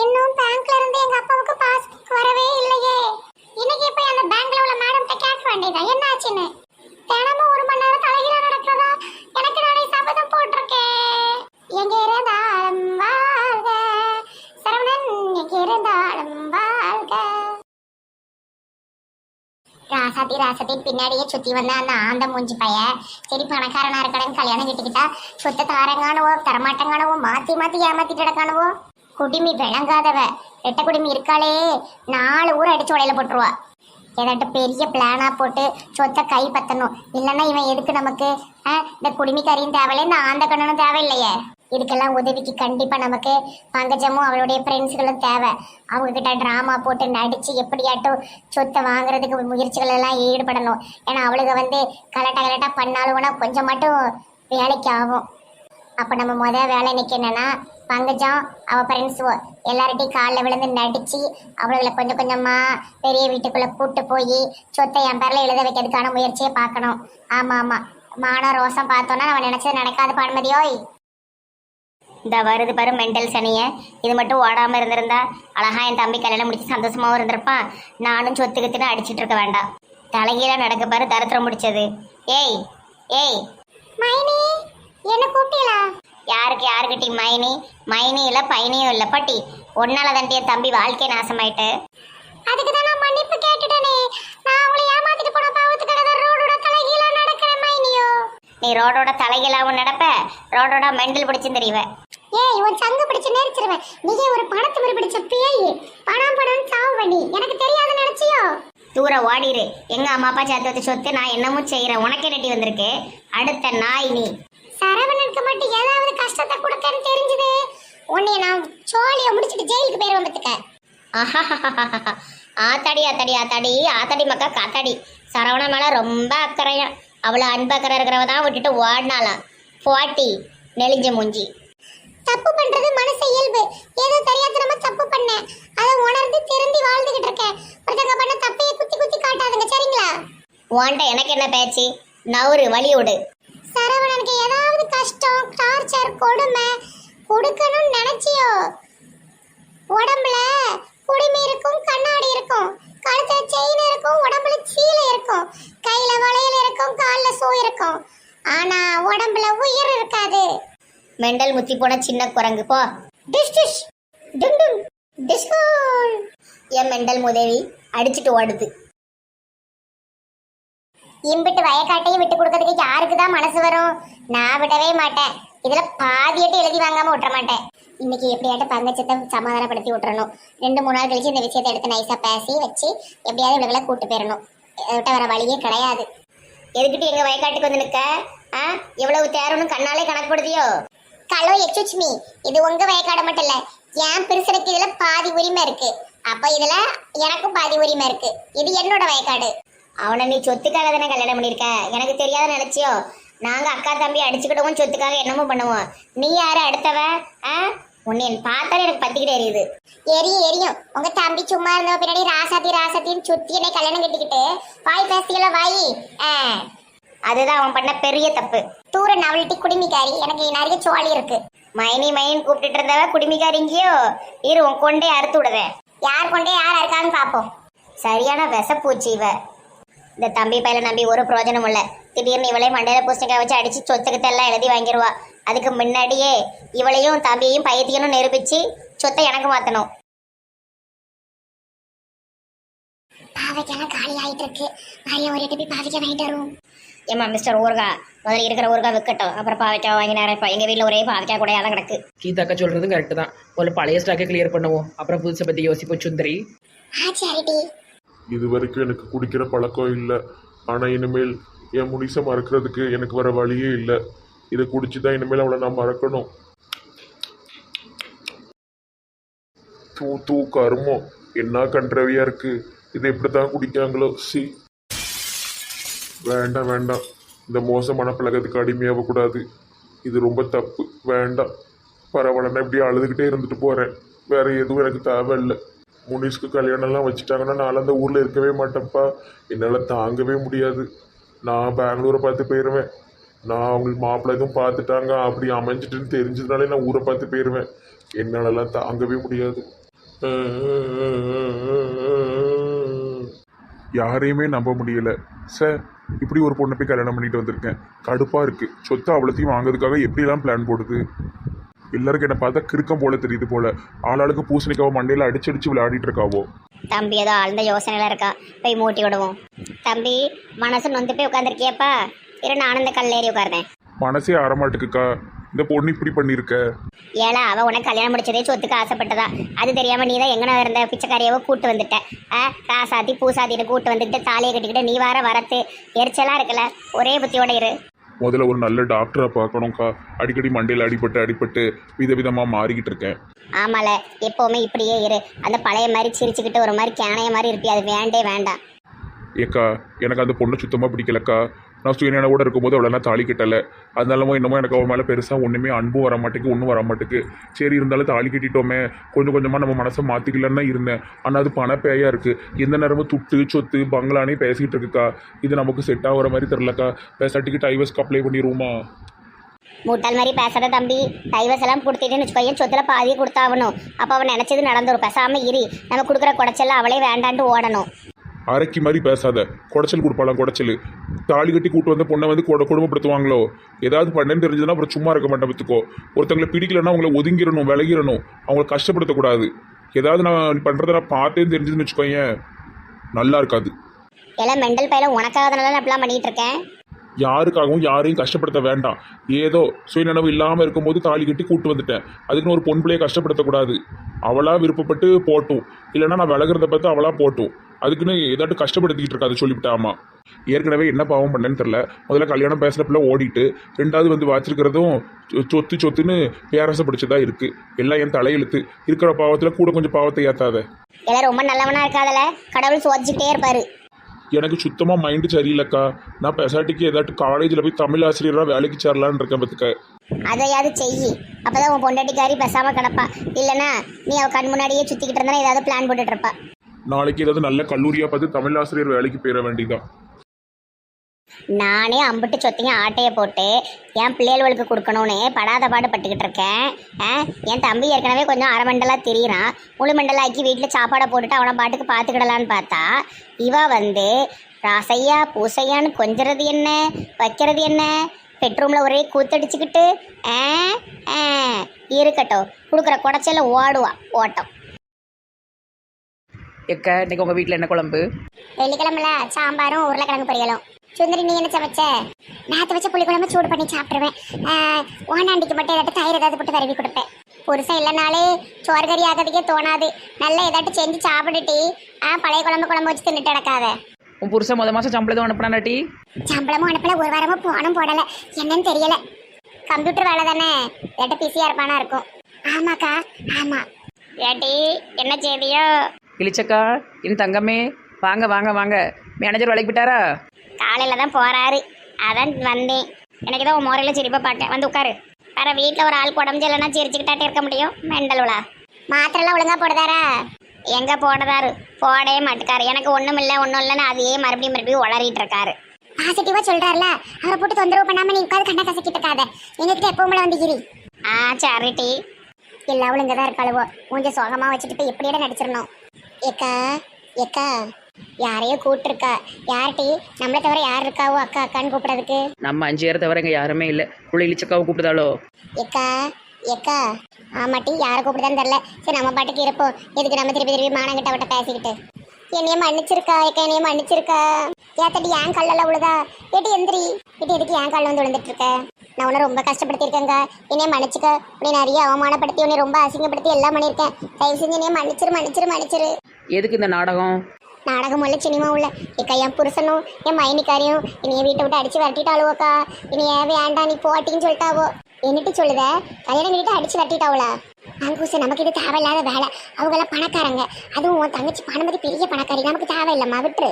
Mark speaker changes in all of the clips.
Speaker 1: இன்னும் பேங்க்ல இருந்து எங்க அப்பாவுக்கு பாஸ்புக் வரவே இல்லையே. இன்னைக்கு போய் அந்த பேங்க்ல உள்ள மேடம் கிட்ட கேட்க வேண்டியதா என்ன ஆச்சுன்னு? தினமும் ஒரு மணி நேரம் தலைகீழ நடக்கிறதா? எனக்கு நானே சபதம் போட்டிருக்கேன். எங்க இருந்தாலும் வாழ்க. சரவணன் எங்க இருந்தாலும் வாழ்க. ராசாத்தி ராசத்தின் பின்னாடியே சுத்தி வந்த அந்த ஆந்த மூஞ்சி பைய சரி பணக்காரனா இருக்கடன் கல்யாணம் கட்டிக்கிட்டா சுத்த தாரங்கானுவோ தரமாட்டங்கானுவோ மாத்தி மாத்தி ஏமாத்திட்டு கிடக்கானுவோ? குடிமி விளங்காதவ. ரெட்ட குடிமி இருக்காளே. நாலு ஊர் அடிச்சு உடையில போட்டுருவா. ஏதாட்டு பெரிய பிளானா போட்டு சொத்தை கை பத்தணும். இல்லைன்னா இவன் எதுக்கு நமக்கு? ஆ, இந்த குடிமிக்காரியும் தேவையில்லை இந்த ஆந்த கண்ணனும் தேவையில்லையே. இதுக்கெல்லாம் உதவிக்கு கண்டிப்பா நமக்கு பங்கஜமும் அவளுடைய ஃப்ரெண்ட்ஸுகளும் தேவை. அவங்க கிட்ட ட்ராமா போட்டு நடிச்சு எப்படியாட்டும் சொத்தை வாங்குறதுக்கு முயற்சிகள் எல்லாம் ஈடுபடணும். ஏன்னா அவளுக வந்து கலட்டா கலட்டா பண்ணாலும் கொஞ்சம் மட்டும் வேலைக்கு ஆகும். அப்போ நம்ம மொதல் வேலை இன்னைக்கு என்னன்னா பங்கஜம் அவ ஃப்ரெண்ட்ஸுவோ எல்லார்ட்டையும் காலில் விழுந்து நடிச்சு அவளுகளை கொஞ்சம் கொஞ்சமா பெரிய வீட்டுக்குள்ள கூட்டு போய் சொத்தை என் பேர்ல எழுத வைக்கிறதுக்கான முயற்சியை பார்க்கணும். ஆமா ஆமா. மான ரோசம் பார்த்தோன்னா நம்ம நினச்சது நடக்காது பான்மதியோய் இந்த வருது பாரு மெண்டல் சனிய. இது மட்டும் ஓடாம இருந்திருந்தா அழகா என் தம்பி கல்யாணம் முடிச்சு சந்தோஷமாவும் இருந்திருப்பான் நானும் சொத்து சொத்துக்குத்துன்னு அடிச்சிட்டு இருக்க வேண்டாம். தலைகீழாக நடக்க பாரு தரத்திரம் முடிச்சது. ஏய் ஏய். மைனி என்ன கூப்பிட்டீங்களா? யாருக்கு யாருக்கிட்டி மைனி மைனி? இல்ல பைனியும் இல்ல பட்டி ஒன்னால தண்டிய தம்பி வாழ்க்கை நாசமாயிட்டு. அதுக்கு தான் நான் மன்னிப்பு கேட்டுட்டேனே. நான் அவங்களை ஏமாத்திட்டு போன பாவத்துக்கு கடை ரோடோட தலைகீழ நடக்கிறேன் மைனியோ. நீ ரோடோட தலைகீழாவும் நடப்ப ரோடோட மெண்டல் பிடிச்சும் தெரியவ ஏய் உன் சங்கு பிடிச்சு நேரிச்சிருவேன் நீயே ஒரு பணத்து பிடிச்ச பேய். பணம் பணம் சாவு பண்ணி எனக்கு தெரியாத நினைச்சியோ? தூர ஓடிரு. எங்க அம்மா அப்பா சேர்த்து வச்ச சொத்து நான் என்னமும் செய்யறேன் உனக்கே ரெட்டி வந்திருக்கு? அடுத்த நாய் நீ. இருக்க மட்டும் ஏதாவது கஷ்டத்தை கொடுக்கன்னு தெரிஞ்சது. உன்னை நான் சோழிய முடிச்சுட்டு ஜெயிலுக்கு பேர் பத்துக்க ஆத்தாடி ஆத்தாடி ஆத்தாடி. ஆத்தாடி மக்கா காத்தாடி. சரவணன் மேல ரொம்ப அக்கறையா அவ்வளோ அன்பக்கறை இருக்கிறவ தான் விட்டுட்டு ஓடினாலாம் போட்டி நெளிஞ்ச மூஞ்சி. தப்பு பண்றது மனசு இயல்பு. ஏதோ தெரியாதனமா தப்பு பண்ணேன் அதை உணர்ந்து திருந்தி வாழ்ந்துகிட்டு இருக்கேன் ஒருத்தங்க பண்ண தப்பையே குத்தி குத்தி காட்டாதுங்க. சரிங்களா? உன்ட்ட எனக்கு என்ன பேச்சு? நவுறு வழி விடு. சரவணனுக்கு ஏதாவது கஷ்டம் டார்ச்சர் கொடுமை கொடுக்கணும்னு நினைச்சியோ? உடம்புல குடிமை இருக்கும் கண்ணாடி இருக்கும் கழுத்துல செயின் இருக்கும் உடம்புல சீலை இருக்கும் கையில வளையல் இருக்கும் காலில் சூ இருக்கும். ஆனா உடம்புல உயிர் இருக்காது. மெண்டல் முத்தி போன சின்ன குரங்கு போ. டிஷ் டிஷ். டும் டும். டிஸ்கோல் என் மெண்டல் முதவி அடிச்சிட்டு ஓடுது. இம்பிட்டு வயக்காட்டையும் விட்டு கொடுக்கறதுக்கு யாருக்கு தான் மனசு வரும்? நான் விடவே மாட்டேன். இதுல பாதியட்டு எழுதி வாங்காம விட்டுற மாட்டேன். இன்னைக்கு எப்படியாட்ட பங்கச்சத்தை சமாதானப்படுத்தி விட்டுறணும். ரெண்டு மூணு நாள் கழிச்சு இந்த விஷயத்தை எடுத்து நைஸா பேசி வச்சு எப்படியாவது இவளை கூட்டு போயிடணும். விட்ட வர வழியே கிடையாது. எதுக்கிட்டு எங்க வயக்காட்டுக்கு வந்து நிக்க? ஆ? எவ்வளவு தேரணும் கண்ணாலே கணக்குப்படுத்தியோ கலோ எக்ஸ்கூஸ் இது உங்க வயக்காடு மட்டும் இல்ல. என் பெருசனுக்கு இதுல பாதி உரிமை இருக்கு. அப்ப இதுல எனக்கும் பாதி உரிமை இருக்கு. இது என்னோட வயக்காடு. அவனை நீ சொத்துக்காக தானே கல்யாணம் பண்ணியிருக்க? எனக்கு தெரியாத நினைச்சியோ? நாங்க அக்கா தம்பி அடிச்சுக்கிட்டவும் சொத்துக்காக என்னமோ பண்ணுவோம். நீ யாரு அடுத்தவ? ஆ? உன்னை பார்த்தாலே எனக்கு பத்திக்கிட்டே எரியுது எரியும் எரியும். உங்க தம்பி சும்மா இருந்த பின்னாடி ராசாத்தி ராசாத்தின்னு சுத்தி என்னை கல்யாணம் கட்டிக்கிட்டு வாய் பேசிக்கல வாய்? ஆ. அதுதான் அவன் பண்ண பெரிய தப்பு. தூர நவல்ட்டி குடிமிக்காரி. எனக்கு நிறைய சோழி இருக்கு. மைனி மைன் கூப்பிட்டுட்டு இருந்தவ குடிமிக்காரிங்கியோ இரு உன் கொண்டே அறுத்து விடுவேன். யார் கொண்டே யார் இருக்கான்னு பார்ப்போம். சரியான விசப்பூச்சி இவ. இந்த தம்பி பையல நம்பி ஒரு பிரயோஜனம் இல்ல. திடீர்னு இவளே மண்டையில பூசணிக்காய் வச்சு அடிச்சு சொத்துக்கிட்ட எல்லாம் எழுதி வாங்கிடுவா அதுக்கு முன்னாடியே இவளையும் தம்பியையும் பையத்தையும் நிரூபிச்சு சொத்தை எனக்கு மாத்தணும். பாவைக்கெல்லாம் காலி ஆயிட்டு இருக்கு நிறைய ஒரு எட்டு போய் பாவைக்க வாங்கிட்டு வரும் ஏமா மிஸ்டர் ஊர்கா? முதல்ல இருக்கிற ஊர்கா விற்கட்டும் அப்புறம் பாவைக்காய் வாங்கி இப்போ எங்கள் வீட்டில் ஒரே பாவைக்காய் கூட தான் கிடக்கு.
Speaker 2: கீதாக்கா சொல்கிறதும் கரெக்டு தான். முதல்ல பழைய ஸ்டாக்கை கிளியர் பண்ணுவோம். அப்புறம் புதுசை பற்றி யோசிப்போம் சுந்தரி.
Speaker 1: ஆ சரிடி
Speaker 3: இது வரைக்கும் எனக்கு குடிக்கிற பழக்கம் இல்லை. ஆனால் இனிமேல் என் முனிசை மறக்கிறதுக்கு எனக்கு வர வழியே இல்லை. இதை குடிச்சு தான் இனிமேல் அவளை நான் மறக்கணும். தூ தூ கருமம். என்ன கன்றவியாக இருக்குது இதை எப்படி தான் குடிக்காங்களோ சி. வேண்டாம் வேண்டாம். இந்த மோசமான பழக்கத்துக்கு அடிமையாக கூடாது இது ரொம்ப தப்பு. வேண்டாம். பரவாயில்ல நான் இப்படி அழுதுகிட்டே இருந்துட்டு போகிறேன் வேறு எதுவும் எனக்கு தேவையில்லை. முனிஷ்க்கு கல்யாணம்லாம் வச்சுட்டாங்கன்னா நான் அந்த ஊரில் இருக்கவே மாட்டேன்ப்பா. என்னால் தாங்கவே முடியாது. நான் பெங்களூரை பார்த்து போயிடுவேன் நான் அவங்களுக்கு மாப்பிள்ளை எதுவும் பார்த்துட்டாங்க அப்படி அமைஞ்சிட்டுன்னு தெரிஞ்சதுனாலே நான் ஊரை பார்த்து போயிடுவேன் என்னாலலாம் தாங்கவே முடியாது. யாரையுமே நம்ப முடியல. சார் இப்படி ஒரு பொண்ணை போய் கல்யாணம் பண்ணிட்டு வந்திருக்கேன். கடுப்பாக இருக்குது சொத்தை அவ்வளோத்தையும் வாங்குறதுக்காக எப்படிலாம் பிளான் போடுது? எல்லாருக்கும் என்ன பார்த்தா கிறுக்கம் போல தெரியுது போல. ஆளாளுக்கு பூசணிக்காவோ மண்டையில் அடிச்சு அடிச்சு விளையாடிட்டு இருக்காவோ.
Speaker 1: தம்பி ஏதோ ஆழ்ந்த யோசனையில இருக்கா. போய் மூட்டி விடுவோம். தம்பி மனசு நொந்து போய் உட்காந்துருக்கியப்பா இரு நானும் இந்த கல்ல ஏறி உட்கார்ந்தேன்.
Speaker 3: மனசே ஆறமாட்டுக்குக்கா இந்த பொண்ணு இப்படி பண்ணியிருக்க
Speaker 1: ஏழா அவ உனக்கு கல்யாணம் முடிச்சதே சொத்துக்கு ஆசைப்பட்டதா. அது தெரியாம நீ தான் எங்கன இருந்த பிச்சைக்காரியாவோ கூட்டு வந்துட்ட. ஆ காசாத்தி பூசாத்திட்டு கூட்டு வந்துட்டு தாலியை கட்டிக்கிட்டு நீ வார வரத்து. எரிச்சலா இருக்கல ஒரே புத்தியோட இரு.
Speaker 3: முதல்ல ஒரு நல்ல டாக்டரை பார்க்கணும்க்கா. அடிக்கடி மண்டையில் அடிபட்டு அடிபட்டு விதவிதமாக மாறிக்கிட்டு இருக்கேன்.
Speaker 1: ஆமால எப்போவுமே இப்படியே இரு. அந்த பழைய மாதிரி சிரிச்சுக்கிட்டு ஒரு மாதிரி கேனைய மாதிரி இருப்பி அது வேண்டே வேண்டாம்.
Speaker 3: ஏக்கா எனக்கு அந்த பொண்ணு சுத்தமாக பிடிக்கலக்கா. நான் சுயநினைவோட இருக்கும்போது அவ்வளோ தாலி கட்டலை. அதனாலமோ என்னமோ எனக்கு அவன் மேலே பெருசாக ஒன்றுமே அன்பும் வர மாட்டேங்குது ஒன்றும் வர மாட்டேங்குது சரி இருந்தாலும் தாலி கட்டிட்டோமே. கொஞ்சம் கொஞ்சமாக நம்ம மனசை மாற்றிக்கலன்னு தான் இருந்தேன். ஆனால் அது பணப்பேயாக இருக்குது எந்த நேரமும் துட்டு சொத்து பங்களானே பேசிக்கிட்டு இருக்குக்கா. இது நமக்கு செட் ஆகிற மாதிரி தெரிலக்கா பேசாட்டிக்கு டைவர்ஸ்க்கு அப்ளை பண்ணிடுவோமா
Speaker 1: முட்டாள் மாதிரி பேசாத தம்பி. டைவர்ஸ் எல்லாம் கொடுத்துட்டேன்னு வச்சுக்கோயேன் சொத்துல பாதியை கொடுத்தாகணும். அப்போ அவன் நினச்சது நடந்துரும். பேசாமல் இரு. நம்ம கொடுக்குற குடைச்செல்லாம் அவளே வேண்டான்ட்டு ஓடணும்.
Speaker 3: அரைக்கி மாதிரி பேசாத. குடைச்சல் கொடுப்பாளாம் குடைச்சல். தாலி கட்டி கூட்டு வந்த பொண்ணை வந்து கொடு கொடுமைப்படுத்துவாங்களோ? ஏதாவது பண்ணேன்னு தெரிஞ்சதுன்னா அப்புறம் சும்மா இருக்க மாட்டேன் பார்த்துக்கோ. ஒருத்தங்களை பிடிக்கலன்னா அவங்கள ஒதுங்கிடணும் விலகிடணும். அவங்கள கஷ்டப்படுத்தக்கூடாது. ஏதாவது நான் பண்ணுறத நான் பார்த்தேன்னு தெரிஞ்சதுன்னு வச்சுக்கோங்க நல்லா இருக்காது.
Speaker 1: எல்லாம் மெண்டல் பையில உனக்காக தானே அப்படிலாம் பண்ணிட்டு இருக்கேன்?
Speaker 3: யாருக்காகவும் யாரையும் கஷ்டப்படுத்த வேண்டாம். ஏதோ சுயநனவு இல்லாமல் இருக்கும்போது தாலி கட்டி கூட்டு வந்துட்டேன். அதுக்குன்னு ஒரு பொன் பிள்ளையை கஷ்டப்படுத்தக்கூடாது. அவளாக விருப்பப்பட்டு போட்டும். இல்லைன்னா நான் விலகிறத பார்த்து அவளாக போட்டும். அதுக்குன்னு ஏதாட்டும் கஷ்டப்படுத்திக்கிட்டு இருக்காது சொல்லிவிட்டாமா ஏற்கனவே என்ன பாவம் பண்ணேன்னு தெரில முதல்ல கல்யாணம் பேசுகிற பிள்ளை ஓடிட்டு ரெண்டாவது வந்து வச்சிருக்கிறதும் சொ- சொத்து சொத்துன்னு பேரரசு பிடிச்சதா இருக்கு. எல்லாம் என் தலையெழுத்து. இருக்கிற பாவத்தில் கூட கொஞ்சம் பாவத்தை ஏற்றாத
Speaker 1: எல்லாம் ரொம்ப நல்லவனா இருக்காதல? கடவுள் சோதிச்சுட்டே இருப்பாரு.
Speaker 3: எனக்கு சுத்தமாக மைண்டு சரியில்லைக்கா. நான் பெசாட்டிக்கு ஏதாட்டும் காலேஜில் போய் தமிழ் ஆசிரியராக வேலைக்கு சேரலான்னு இருக்கேன் பார்த்துக்க
Speaker 1: அதையாவது செய் அப்பதான் உன் பொண்டாட்டிக்காரி பேசாம கிடப்பா. இல்லனா நீ அவ கண் முன்னாடியே சுத்திக்கிட்டு இருந்தா ஏதாவது பிளான் போட்டுட்டு இருப்பா.
Speaker 3: நாளைக்கு ஏதாவது நல்ல கல்லூரியாக பார்த்து தமிழ் ஆசிரியர் வேலைக்கு போயிட வேண்டியதான்
Speaker 1: நானே அம்பிட்டு சொத்தையும் ஆட்டைய போட்டு என் பிள்ளைகளுக்கு கொடுக்கணும்னு படாத பாடு பட்டுக்கிட்டு இருக்கேன். ஆ, என் தம்பி ஏற்கனவே கொஞ்சம் அரை மண்டலாக தெரியுறான். முழு மண்டலாக்கி வீட்டில் சாப்பாடை போட்டுட்டு அவனை பாட்டுக்கு பார்த்துக்கிடலான்னு பார்த்தா இவ வந்து ராசையா பூசையான்னு கொஞ்சறது என்ன? வைக்கிறது என்ன? பெட்ரூமில் ஒரே கூத்தடிச்சுக்கிட்டு ஆ? ஆ? இருக்கட்டும். கொடுக்குற குடைச்சல ஓடுவா ஓட்டம்.
Speaker 2: எக்க இன்னைக்கு உங்கள் வீட்டில் என்ன குழம்பு?
Speaker 1: வெள்ளிக்கிழமைல சாம்பாரும் உருளைக்கிழங்கு பொரியலும். சுந்தரி நீ என்ன சமைச்ச? நேற்று வச்ச புளிக்குழம்பு சூடு பண்ணி சாப்பிட்டுருவேன். ஓனாண்டிக்கு மட்டும் ஏதாட்டும் தயிர் ஏதாவது போட்டு தருவி கொடுப்பேன். புருஷன் இல்லைனாலே சோறு கறி ஆகிறதுக்கே தோணாது. நல்லா ஏதாட்டும் செஞ்சு சாப்பிட்டுட்டு ஆ பழைய குழம்பு குழம்பு வச்சு தின்னுட்டு கிடக்காத
Speaker 2: உன் புருஷன் முத மாதம் சம்பளம் அனுப்புனாட்டி
Speaker 1: சம்பளமும் அனுப்பல. ஒரு வாரமும் போனும் போடல. என்னன்னு தெரியல. கம்ப்யூட்டர் வேலை தானே. ஏட்ட பிஸியா இருப்பானா இருக்கும். ஆமாக்கா ஆமா. ஏட்டி என்ன செய்தியோ?
Speaker 2: இளிச்சக்கா என் தங்கமே வாங்க வாங்க வாங்க. மேனேஜர் வேலைக்கு போயிட்டாரா?
Speaker 1: காலையில தான் போறாரு. அதான் வந்தேன். எனக்கு தான் உன் முறையில் சிரிப்பா பார்த்தேன். வந்து உட்காரு. வேற வீட்டில் ஒரு ஆள் உடம்பு இல்லைன்னா சிரிச்சுக்கிட்டாட்டே இருக்க முடியும். மெண்டலுலா மாத்திரைலாம் ஒழுங்கா போடுதாரா? எங்க போடுதாரு? போடவே மாட்டுக்காரு. எனக்கு ஒண்ணும் இல்லை ஒன்றும் இல்லைன்னு அதையே மறுபடியும் மறுபடியும் உளறிட்டு இருக்காரு. பாசிட்டிவா சொல்றாருல. அவரை போட்டு தொந்தரவு பண்ணாம நீ உட்காந்து கண்ணா கசக்கிட்டு இருக்காத. எங்ககிட்ட எப்பவும் வந்துக்கிறி ஆ சரிட்டி எல்லா ஒழுங்க தான் இருக்காளுவோ. மூஞ்ச சோகமா வச்சுட்டு போய் எப்படியோட நடிச்சிடணும்? ஏக்கா ஏக்கா. யாரையோ கூப்பிட்டுருக்கா. யார்ட்டி நம்மளை தவிர யார் இருக்காவோ அக்கா அக்கான்னு கூப்பிடுறதுக்கு?
Speaker 2: நம்ம அஞ்சு பேரை தவிர இங்கே யாருமே இல்லை. உள்ள இளிச்சக்காவை கூப்பிடுதாளோ?
Speaker 1: ஏக்கா ஏக்கா ஆமாட்டி யாரை கூப்பிடுதான்னு தெரில சரி நம்ம பாட்டுக்கு இருப்போம். எதுக்கு நம்ம திருப்பி திருப்பி மானங்கிட்ட அவட்ட பேசிக்கிட்டு? என்னைய மன்னிச்சிருக்கா ஏக்கா என்னைய மன்னிச்சிருக்கா? ஏத்தடி ஏன் கல்லெல்லாம் விழுதா ஏட்டி எந்திரி. ஏட்டி எதுக்கு ஏன் கல்ல வந்து விழுந்துட்டு இருக்க நான் உன்னை ரொம்ப கஷ்டப்படுத்திருக்கேங்க என்னைய மன்னிச்சுக்க. உன்னை நிறைய அவமானப்படுத்தி உன்னை ரொம்ப அசிங்கப்படுத்தி எல்லாம் பண்ணியிருக்கேன். தயவு செஞ்சு என்னைய மன்னிச்சிரு மன்னிச்சிரு மன்னிச்சிரு.
Speaker 2: எதுக்கு இந்த நாடகம்?
Speaker 1: நாடகம் உள்ள சினிமா உள்ள இக்கா என் புருஷனும் என் மைனிக்காரையும் இனிய வீட்டை விட்டு அடிச்சு விரட்டிட்டாளுவோக்கா. இனிய வேண்டாம் நீ போட்டின்னு சொல்லிட்டாவோ? என்னட்டு சொல்லுத கல்யாணம் பண்ணிட்டு அடிச்சு விரட்டிட்டாவளா? அங்கூசு நமக்கு இது தேவையில்லாத வேலை. அவங்க எல்லாம் பணக்காரங்க. அதுவும் உன் தங்கச்சி பணம் பத்தி பெரிய பணக்காரி. நமக்கு தேவையில்லம்மா விட்டுரு.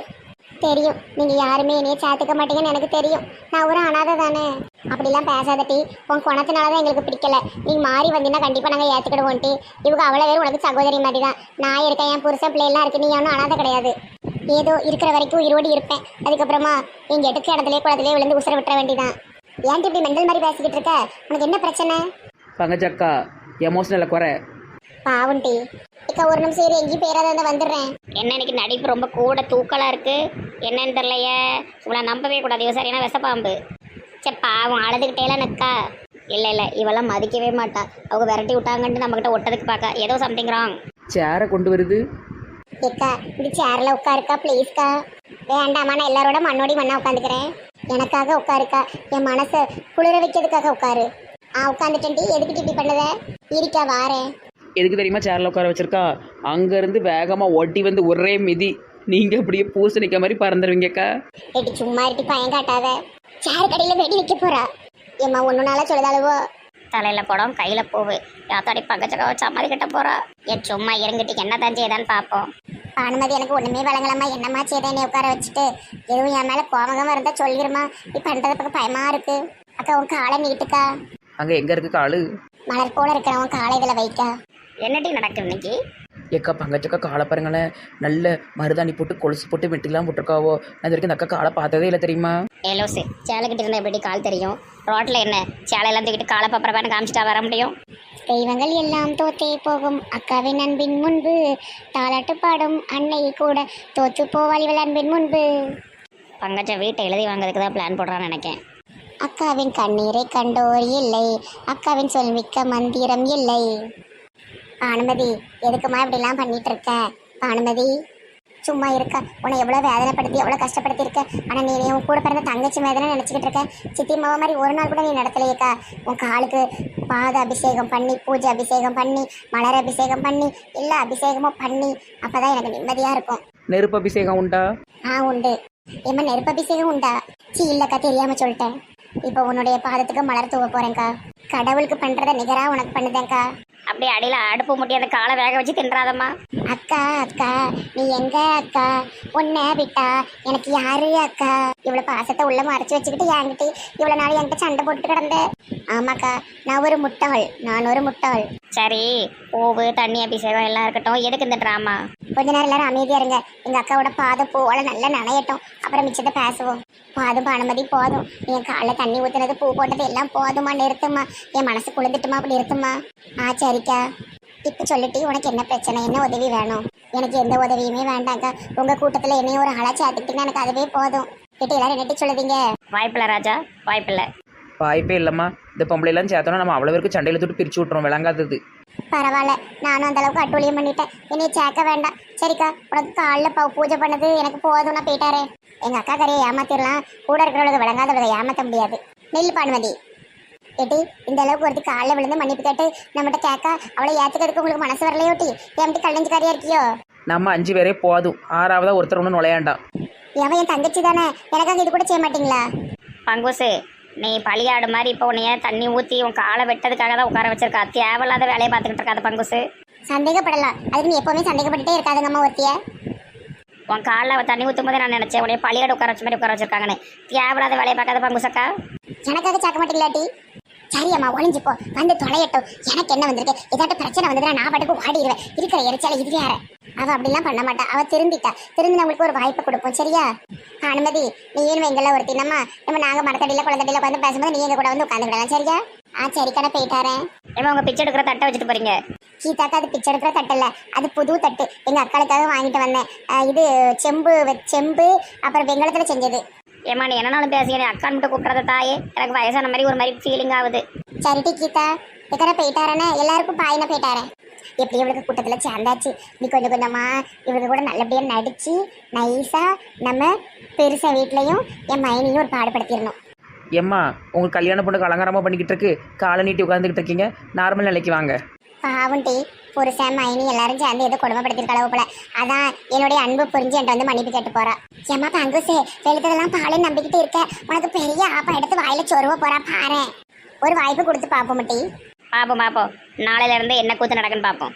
Speaker 1: தெரியும். நீங்க யாருமே என்னைய சேர்த்துக்க மாட்டீங்கன்னு எனக்கு தெரியும். நான் ஒரு அனாதை தானே. அப்படிலாம் பேசாதட்டி உன் குணத்தினால தான் எங்களுக்கு பிடிக்கல. நீ மாறி வந்தீங்கன்னா கண்டிப்பா நாங்க ஏத்துக்கிடுவோம்ட்டி இவங்க அவ்வளவு பேர் உனக்கு சகோதரி மாதிரி தான் நான் இருக்கேன் என் புருஷன் பிள்ளை எல்லாம் இருக்கு. நீ ஒன்றும் அனாதை கிடையாது. ஏதோ இருக்கிற வரைக்கும் உயிரோடு இருப்பேன். அதுக்கப்புறமா நீங்க எடுக்க இடத்துலயே குளத்திலே விழுந்து உசுர விட்டுற வேண்டியதான் ஏன்ட்டு இப்படி மெண்டல் மாதிரி பேசிக்கிட்டு இருக்க? உனக்கு என்ன பிரச்சனை?
Speaker 2: பங்கஜக்கா எமோஷனலில் குறை.
Speaker 1: பாவுண்டி சரிக்கா ஒரு நிமிஷம் இரு எங்கேயும் பேராத வந்துடுறேன். என்ன இன்னைக்கு நடிப்பு ரொம்ப கூட தூக்கலா இருக்கு? என்னன்னு தெரியலையே. இவளை நம்பவே கூடாது. இவ சரியான விஷப்பாம்பு. சே பாவம் அழுதுகிட்டேல நிக்கா. இல்ல இல்ல இவெல்லாம் மதிக்கவே மாட்டா. அவங்க விரட்டி விட்டாங்கன்ட்டு நம்மகிட்ட ஒட்டதுக்கு பார்க்க. ஏதோ சம்திங் ராங்
Speaker 2: சேரை கொண்டு வருது.
Speaker 1: ஏக்கா இந்த சேர்ல உட்காருக்கா ப்ளீஸ்க்கா வேண்டாமா நான் எல்லாரோட மண்ணோடி மண்ணா உட்காந்துக்கிறேன். எனக்காக உட்காருக்கா? என் மனசை குளிர வைக்கிறதுக்காக உட்காரு. ஆ உட்காந்துட்டேன்டி. எதுக்கு இப்படி பண்ணத? இருக்கா வாரேன்.
Speaker 2: எதுக்கு தெரியுமா சேரில் உட்கார வச்சிருக்கா? அங்கேருந்து வேகமாக ஒட்டி வந்து ஒரே மிதி. நீங்கள் அப்படியே பூசணிக்க மாதிரி பறந்துருவீங்கக்கா
Speaker 1: ஏட்டி சும்மா இருட்டி பயம் காட்டாத. சேர் கடையில வெடி வைக்க போறா. ஏம்மா ஒன்னு நாளா சொல்லுதாளுவோ? தலையில படம் கையில போவு. யாத்தாடி பக்கச்சக்க வச்சு அம்மாதி கிட்ட போறா. ஏன் சும்மா இறங்கிட்டு என்ன தான் செய்தான்னு பாப்போம். அனுமதி எனக்கு ஒண்ணுமே வழங்கலாமா என்னம்மா செய்தேன் உட்கார வச்சுட்டு? எதுவும் என் மேல கோமகமா இருந்தா சொல்லிருமா. நீ பண்றது பக்கம் பயமா இருக்கு. அக்கா உன் காலை நீட்டுக்கா.
Speaker 2: அங்கே எங்கே இருக்கு காலு?
Speaker 1: மலர் போல இருக்கிற உன் காலை இதுல வைக்கா. என்னடி நடக்குது இன்னைக்கு?
Speaker 2: ஏக்கா பங்கச்சக்கா காலை பாருங்களேன் நல்ல மருதாணி போட்டு கொலுசு போட்டு மெட்டிலாம் போட்டிருக்காவோ. நான் இது வரைக்கும் இந்த அக்கா காலை பார்த்ததே இல்லை தெரியுமா?
Speaker 1: ஏலோசு சேலைக்கிட்ட இருந்தா எப்படி கால் தெரியும்? ரோட்ல என்ன சேலையெல்லாம் தூக்கிட்டு காலை பப்பரப்பான்னு காமிச்சிட்டா வர முடியும்? தெய்வங்கள் எல்லாம் தோத்தே போகும். அக்காவின் அன்பின் முன்பு தாலாட்டு பாடும் அன்னை கூட தோத்து போவாள் இவள் அன்பின் முன்பு. பங்கஜ வீட்டை எழுதி வாங்குறதுக்கு தான் பிளான் போடுறான்னு நினைக்கேன். அக்காவின் கண்ணீரை கண்டோர் இல்லை. அக்காவின் சொல்மிக்க மந்திரம் இல்லை. அனுமதி எதுக்குமா இப்படிலாம் பண்ணிட்டு இருக்க அனுமதி சும்மா இருக்க. உன்னை எவ்வளோ வேதனைப்படுத்தி எவ்வளோ கஷ்டப்படுத்தி இருக்க ஆனால் நீ உன் கூட பிறந்த தங்கச்சி வேதனை நினச்சிக்கிட்டு இருக்க. சித்தி மாவ மாதிரி ஒரு நாள் கூட நீ நடத்தலையேக்கா. உன் காலுக்கு பாத அபிஷேகம் பண்ணி பூஜை அபிஷேகம் பண்ணி மலர் அபிஷேகம் பண்ணி எல்லா அபிஷேகமும் பண்ணி அப்பதான் எனக்கு நிம்மதியாக இருக்கும்.
Speaker 2: நெருப்பு அபிஷேகம் உண்டா?
Speaker 1: ஆ உண்டு. ஏம்மா நெருப்பு அபிஷேகம் உண்டா? சீ இல்லக்கா தெரியாம சொல்லிட்டேன். இப்போ உன்னுடைய பாதத்துக்கு மலர் தூவ போறேன்க்கா. கடவுளுக்கு பண்றத நிகரா உனக்கு பண்ணுதேன்க்கா. அப்படியே அடியில அடுப்பு முட்டி அந்த காலை வேக வச்சு தின்றாதம்மா. அக்கா அக்கா நீ எங்க அக்கா? உன்னை விட்டா எனக்கு யாரு அக்கா? இவ்வளவு பாசத்தை உள்ள மறைச்சு வச்சுக்கிட்டு என்கிட்ட இவ்வளவு நாள் என்கிட்ட சண்டை போட்டு கிடந்த? ஆமாக்கா நான் ஒரு முட்டாள் நான் ஒரு முட்டாள் சரி பூவு தண்ணி அபிஷேகம் எல்லாம் இருக்கட்டும். எதுக்கு இந்த ட்ராமா கொஞ்ச நேரம் எல்லாரும் அமைதியா இருங்க. எங்க அக்காவோட பாத பூவோட நல்லா நனையட்டும். அப்புறம் மிச்சத்தை பேசுவோம். போதும் அனுமதி போதும். என் காலைல தண்ணி ஊத்துனது பூ போட்டது எல்லாம் போதுமா நிறுத்துமா என் மனசு குளிர்ந்துட்டுமா அப்படி நிறுத்துமா ஆ சரிக்கா. இப்ப சொல்லிட்டு உனக்கு என்ன பிரச்சனை? என்ன உதவி வேணும்? எனக்கு எந்த உதவியுமே வேண்டாங்க உங்க கூட்டத்துல என்னையும் ஒரு ஆளா சேர்த்துக்கிட்டீங்கன்னா எனக்கு அதுவே போதும். கிட்ட எல்லாரும் நெட்டி சொல்லுதீங்க வாய்ப்பில்ல ராஜா. வாய்ப்பில்ல
Speaker 2: வாய்ப்பே இல்லைம்மா. இந்த பொம்பளைலாம் சேர்த்தோன்னா நம்ம அவ்வளோ பேருக்கு சண்டையில் தொட்டு பிரிச்சு விட்ருவோம் விளங்காதது.
Speaker 1: பரவாயில்ல. நானும் அந்த அளவுக்கு அட்டூழியம் பண்ணிட்டேன். என்னைய சேர்க்க வேண்டாம். சரிக்கா. உனக்கு காலைல ப பூஜை பண்ணது எனக்கு போதும் நான் போயிட்டாரே. எங்க அக்கா கரையை ஏமாத்திடலாம் கூட இருக்கிறவளுக்கு விளங்காதவளை ஏமாத்த முடியாது. நெல் பானுமதி. ஏட்டி இந்த அளவுக்கு ஒருத்தி காலைல விழுந்து மன்னிப்பு கேட்டு நம்மகிட்ட கேட்க அவளை ஏத்துக்கிறதுக்கு உங்களுக்கு மனசு வரலையோட்டி என்கிட்ட கல்லஞ்சுக்காரியா இருக்கியோ?
Speaker 2: நம்ம அஞ்சு பேரே போதும். ஆறாவதா ஒருத்தர் ஒன்றும் நுழையாண்டாம்.
Speaker 1: எவன் என் தங்கச்சி தானே? எனக்காக இது கூட செய்ய மாட்டீங்களா?
Speaker 4: பங்குசு நீ பழியாடு மாதிரி இப்போ உன்னைய தண்ணி ஊற்றி உன் காலை வெட்டதுக்காக தான் உட்கார வச்சிருக்கா. தேவையில்லாத வேலையை பார்த்துக்கிட்டு இருக்காத பங்குசு.
Speaker 1: சந்தேகப்படலாம். அதுக்கு நீ எப்பவுமே சந்தேகப்பட்டுட்டே இருக்காதுங்கம்மா ஒருத்திய.
Speaker 4: உன் காலில் தண்ணி ஊற்றும் போது நான் நினச்சேன் உன்னைய பழியாடு உட்கார வச்ச மாதிரி உட்கார வச்சிருக்காங்கன்னு. தேவையில்லாத வேலையை பார்க்காத பங்குசக்கா.
Speaker 1: எனக்காக சேர்க்க மாட்டீங்களாட்டி சரியம்மா ஒளிஞ்சுப்போ வந்து தொலையட்டும். எனக்கு என்ன வந்திருக்கு? ஏதாட்டும் பிரச்சனை வந்ததுன்னா நான் பாட்டுக்கு ஓடிடுவேன். இருக்கிற எரிச்சல இது வேற. அவ அப்படிலாம் பண்ண மாட்டா. அவ திருந்திட்டா. திருந்தி நம்மளுக்கு ஒரு வாய்ப்பு கொடுப்போம் சரியா? அனுமதி நீயும் எங்கெல்லாம் ஒருத்தி நம்ம நம்ம நாங்க மரத்தடியில குளத்தடியில உட்காந்து பேசும்போது நீ எங்க கூட வந்து உட்காந்துக்கிடலாம் சரியா? ஆ சரிக்கா நான் போயிட்டாரேன்
Speaker 4: ஏமா உங்கள் பிச்சை எடுக்கிற தட்டை வச்சுட்டு போறீங்க?
Speaker 1: கீதாக்கா அது பிச்சை எடுக்கிற தட்டு இல்ல. அது புது தட்டு. எங்க அக்காளுக்காக வாங்கிட்டு வந்தேன். இது செம்பு செம்பு அப்புறம் வெங்கலத்துல செஞ்சது.
Speaker 4: ஏமா நீ என்னனாலும் பேசி நீ அக்கான் மட்டும் கூப்பிட்றத தாயே. எனக்கு வயசான மாதிரி ஒரு மாதிரி ஃபீலிங் ஆகுது.
Speaker 1: சரிட்டி கீதா. இக்கரை போயிட்டாரனே எல்லாருக்கும் பாயின போயிட்டாரேன் எப்படி இவளுக்கு கூட்டத்துல சேர்ந்தாச்சு? நீ கொஞ்சம் கொஞ்சமா இவளுக்கு கூட நல்லபடியா நடிச்சு நைஸா நம்ம பெருசா வீட்லயும் என் மைனியும் ஒரு பாடுபடுத்திடணும்.
Speaker 2: ஏம்மா உங்களுக்கு கல்யாண பொண்ணுக்கு அலங்காரமாக பண்ணிக்கிட்டு இருக்கு. காலை நீட்டி உட்காந்துக்கிட்டு இருக்கீங்க. நார்மல் நிலைக்கு வாங்க.
Speaker 1: பாவம் டீ புருஷன் மைனி எல்லாரும் சேர்ந்து ஏதோ கொடுமைப்படுத்திருக்க போல. அதான் என்னுடைய அன்பு புரிஞ்சு என்கிட்ட வந்து மன்னிப்பு கேட்டு போறா. ஏமா பங்குசு வெளுத்ததெல்லாம் பாலே நம்பிக்கிட்டு இருக்க. உனக்கு பெரிய ஆப்பா எடுத்து வாயில சொருவ போறா பாரு. ஒரு வாய்ப்பு கொடுத்து பாப்போம் டீ
Speaker 4: பார்ப்போம் பார்ப்போம் நாளையில இருந்து என்ன கூத்து நடக்குன்னு பார்ப்போம்